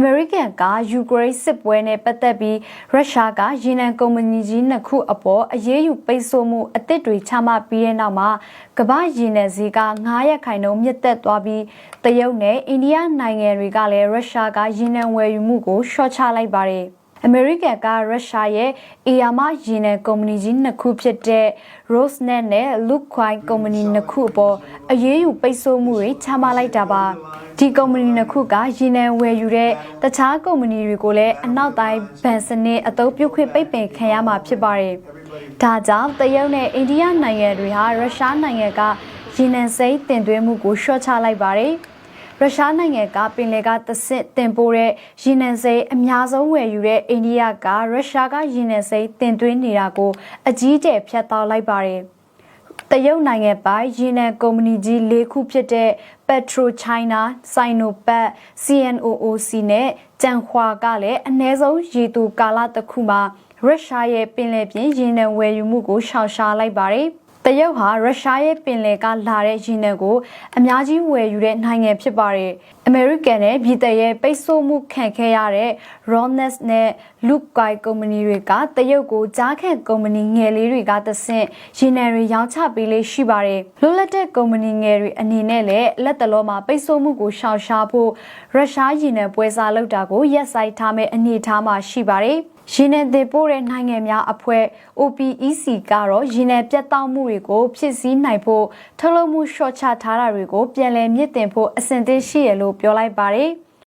အမေရိကန်ကယူကရိန်းစစ်ပွဲနဲ့ပတ်သက်ပြီးရုရှားကရေနံကုမ္ပဏီကြီးနှစ်ခုအပေါ်အရေးယူပိတ်ဆို့မှုအသစ်တွေချမှတ်ပြီးတဲ့နောက်မှာကမ္ဘာရေနံဈေးက9ရက်ခိုင်နှုန်းမြင့်တက်သွားပြီးတရုတ်နဲ့အိန္ဒိယနိုင်ငံတွေကလည်းရုရှားကရေနံဝယ်ယူမှုကိုရှော့ချလိုက်ပါတယ်။အမေရိကန်ကရုရှားရဲ့အေယာမရေနံကုမ္ပဏီကြီးနှစ်ခုဖြစ်တဲ့ Rosneft နဲ့ Lukoil ကုမ္ပဏီနှစ်ခုအပေါ် အရေးယူပိတ်ဆို့မှုတွေချမှတ်လိုက်တာပါ။ဒီကုမ္ပဏီနှစ်ခုကရေနံဝယ်ယူတဲ့တခြားကုမ္ပဏီတွေကိုလည်းအနောက်တိုင်းဗန်စနစ်အသုံးပြုခွင့်ပိတ်ပင်ခံရမှာဖြစ်ပါတယ်။ဒါကြောင့်တရုတ်နဲ့အိန္ဒိယနိုင်ငံတွေဟာရုရှားနိုင်ငံကရေနံစိမ်းတင်သွင်းမှုကိုရှော့ချလိုက်ပါတယ်။ရုရှားနိုင်ငံကပင်လယ်ကသစ်တင်ပို့တဲ့ရေနံစိမ်းအများဆုံးဝယ်ယူတဲ့အိန္ဒိယကရုရှားကရေနံစိမ်းတင်သွင်းနေတာကိုအကြီးအကျယ်ဖျက်တောက်လိုက်ပါတယ်။ တရုတ်နိုင်ငံပိုင်ရေနံကုမ္ပဏီကြီး၄ခုဖြစ်တဲ့ Petro China, Sinopat, CNOOC နဲ့ကြံခွာကလည်းအ ਨੇ ဆုံးရေတူကာလတစ်ခုမှာရုရှားရဲ့ပင်လယ်ပြင်ရေနံဝယ်ယူမှုကိုရှောင်ရှားလိုက်ပါတယ်။ တရုတ်ဟာရုရှားရဲ့ပင်လယ်ကလာတဲ့ရေနံကိုအများကြီးဝယ်ယူတဲ့နိုင်ငံဖြစ်ပါတယ်။အမေရိကန်နဲ့ပြည်သက်ရဲ့ပိတ်ဆို့မှုခံခဲ့ရတဲ့ Ronex နဲ့ Lukoil ကုမ္ပဏီတွေကတရုတ်ကိုကြားခံကုမ္ပဏီငယ်လေးတွေကတဆင့်ရေနံတွေရောင်းချပေးလေးရှိပါတယ်။လွတ်လပ်တဲ့ကုမ္ပဏီငယ်တွေအနေနဲ့လည်းလက်တလောမှာပိတ်ဆို့မှုကိုရှောင်ရှားဖို့ရုရှားရေနံပွဲစားလုပ်တာကိုရက်ဆိုင်ထားမဲ့အနေအထားမှာရှိပါတယ်။ ရင်းနယ်သေးပို့တဲ့နိုင်ငံများအဖွဲ့ OPEC ကတော့ရင်းနယ်ပြတ်တောက်မှုတွေကိုဖြစ်စည်းနိုင်ဖို့ထုတ်လုပ်မှုရှော့ချထားတာတွေကိုပြန်လည်မြင့်တင်ဖို့အဆင်သင့်ရှိရလို့ပြောလိုက်ပါတယ်။